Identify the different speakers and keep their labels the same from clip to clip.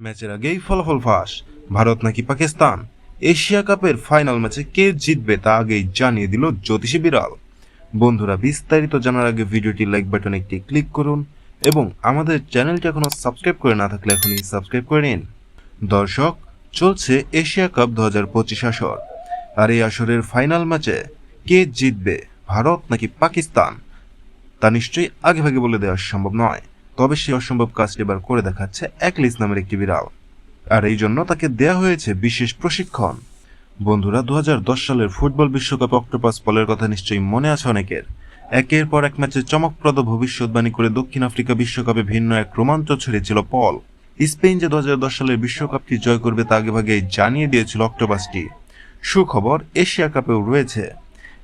Speaker 1: ম্যাচের আগেই ফলাফল ফাঁস। ভারত নাকি পাকিস্তান? এশিয়া কাপের ফাইনাল ম্যাচে কে জিতবে তা আগেই জানিয়ে দিল জ্যোতিষী বিড়াল। বন্ধুরা, বিস্তারিত জানার আগে ভিডিওটি লাইক বাটনে একটি ক্লিক করুন এবং আমাদের চ্যানেলটি এখনও সাবস্ক্রাইব করে না থাকলে এখনই সাবস্ক্রাইব করে নিন। দর্শক, চলছে এশিয়া কাপ দু হাজার পঁচিশ আসর। আর এই আসরের ফাইনাল ম্যাচে কে জিতবে? ভারত নাকি পাকিস্তান? তা নিশ্চয়ই আগে ভাগে বলে দেওয়া সম্ভব নয়। তবে সেই অসম্ভব কাজটি এবার করে দেখাচ্ছে একলিস নামের একটি বিড়াল। আর এই জন্য তাকে দেয়া হয়েছে বিশেষ প্রশিক্ষণ। বন্ধুরা, দুহাজার দশ সালের ফুটবল বিশ্বকাপ অক্টোপাস পলের কথা নিশ্চয়ই মনে আছে অনেকের। একের পর এক ম্যাচে চমকপ্রদ ভবিষ্যৎবাণী করে দক্ষিণ আফ্রিকা বিশ্বকাপে ভিন্ন এক রোমাঞ্চ ছড়িয়েছিল পল। স্পেন যে দু হাজার দশ সালের বিশ্বকাপটি জয় করবে তা আগেভাগে জানিয়ে দিয়েছিল অক্টোপাসটি। সুখবর, এশিয়া কাপেও রয়েছে।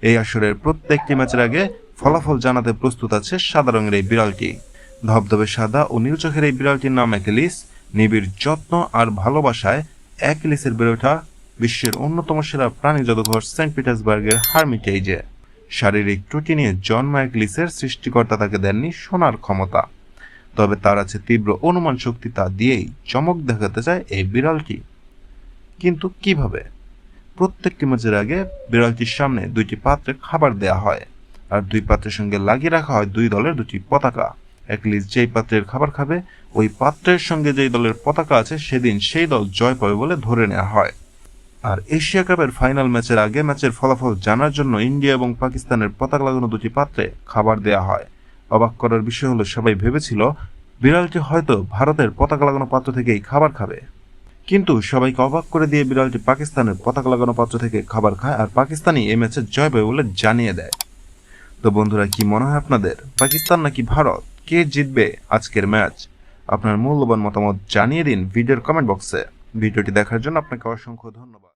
Speaker 1: এই আসরের প্রত্যেকটি ম্যাচের আগে ফলাফল জানাতে প্রস্তুত আছে সাদা রঙের এই বিড়ালটি। ধবধবে সাদা ও নীল চোখের এই বিড়ালটির নাম অ্যাকেলিস। নিবিড় যত্ন আর ভালোবাসায় অ্যাকেলিসের বেড়ে ওঠা বিশ্বের অন্যতম সেরা প্রাণী জাদুঘর সেন্ট পিটার্সবার্গের হার্মিটেজে শারীরিক ত্রুটি নিয়ে জন্ম অ্যাকেলিসের সৃষ্টিকর্তা তাকে দেননি শোনার ক্ষমতা। তবে তার আছে তীব্র অনুমান শক্তি তা দিয়েই চমক দেখাতে চায় এই বিড়ালটি। কিন্তু কীভাবে? প্রত্যেকটি ম্যাচের আগে বিড়ালটির সামনে দুইটি পাত্রে খাবার দেয়া হয়, আর দুই পাত্রের সঙ্গে লাগিয়ে রাখা হয় দুই দলের দুটি পতাকা। একলিস যেই পাত্রের খাবার খাবে, ওই পাত্রের সঙ্গে যেই দলের পতাকা আছে, সেদিন সেই দল জয় পাবে বলে ধরে নেওয়া হয়। আর এশিয়া কাপের ফাইনাল ম্যাচের আগে ম্যাচের ফলাফল জানার জন্য ইন্ডিয়া এবং পাকিস্তানের পতাকা লাগানো দুটি পাত্রে খাবার দেয়া হয়। অবাক করার বিষয় হলো, সবাই ভেবেছিল, বিড়ালটি হয়তো ভারতের পতাকা লাগানো পাত্র থেকেই খাবার খাবে। কিন্তু সবাইকে অবাক করে দিয়ে বিড়ালটি পাকিস্তানের পতাকা লাগানো পাত্র থেকে খাবার খায় আর পাকিস্তানি এই ম্যাচে জয় পাবে বলে জানিয়ে দেয়। তো বন্ধুরা, কি মনে হয় আপনাদের? পাকিস্তান নাকি ভারত? কে জিতবে আজকের ম্যাচ? আপনার মূল্যবান মতামত জানিয়ে দিন ভিডিওর কমেন্ট বক্সে ভিডিওটি দেখার জন্য আপনাকে অসংখ্য ধন্যবাদ।